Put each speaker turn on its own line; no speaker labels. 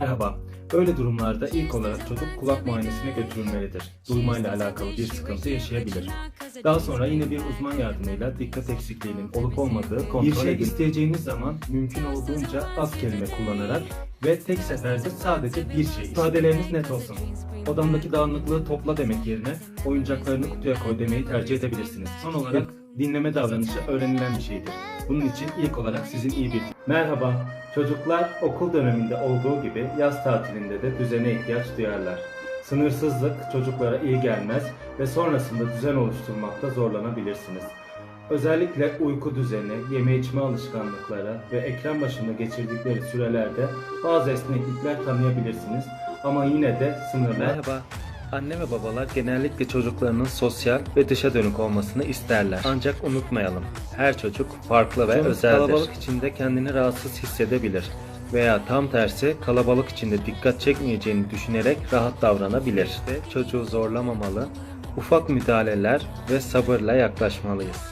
Merhaba. Böyle durumlarda ilk olarak çocuk kulak muayenesine götürülmelidir. Duymayla alakalı bir sıkıntı yaşayabilir. Daha sonra yine bir uzman yardımıyla dikkat eksikliğinin olup olmadığı kontrol Bir şey isteyeceğiniz zaman mümkün olduğunca az kelime kullanarak ve tek seferde sadece bir şey. İfadeleriniz net olsun. Odamdaki dağınıklığı topla demek yerine oyuncaklarını kutuya koy demeyi tercih edebilirsiniz. Son olarak dinleme davranışı öğrenilen bir şeydir. Bunun için ilk olarak sizin iyi bir... Merhaba, çocuklar okul döneminde olduğu gibi yaz tatilinde de düzene ihtiyaç duyarlar. Sınırsızlık çocuklara iyi gelmez ve sonrasında düzen oluşturmakta zorlanabilirsiniz. Özellikle uyku düzeni, yeme içme alışkanlıkları ve ekran başında geçirdikleri sürelerde bazı esneklikler tanıyabilirsiniz ama yine de sınırlar... Merhaba. Anne ve babalar genellikle çocuklarının sosyal ve dışa dönük olmasını isterler. Ancak unutmayalım, her çocuk farklı ve özeldir. Kalabalık içinde kendini rahatsız hissedebilir veya tam tersi kalabalık içinde dikkat çekmeyeceğini düşünerek rahat davranabilir. Ve çocuğu zorlamamalı, ufak müdahaleler ve sabırla yaklaşmalıyız.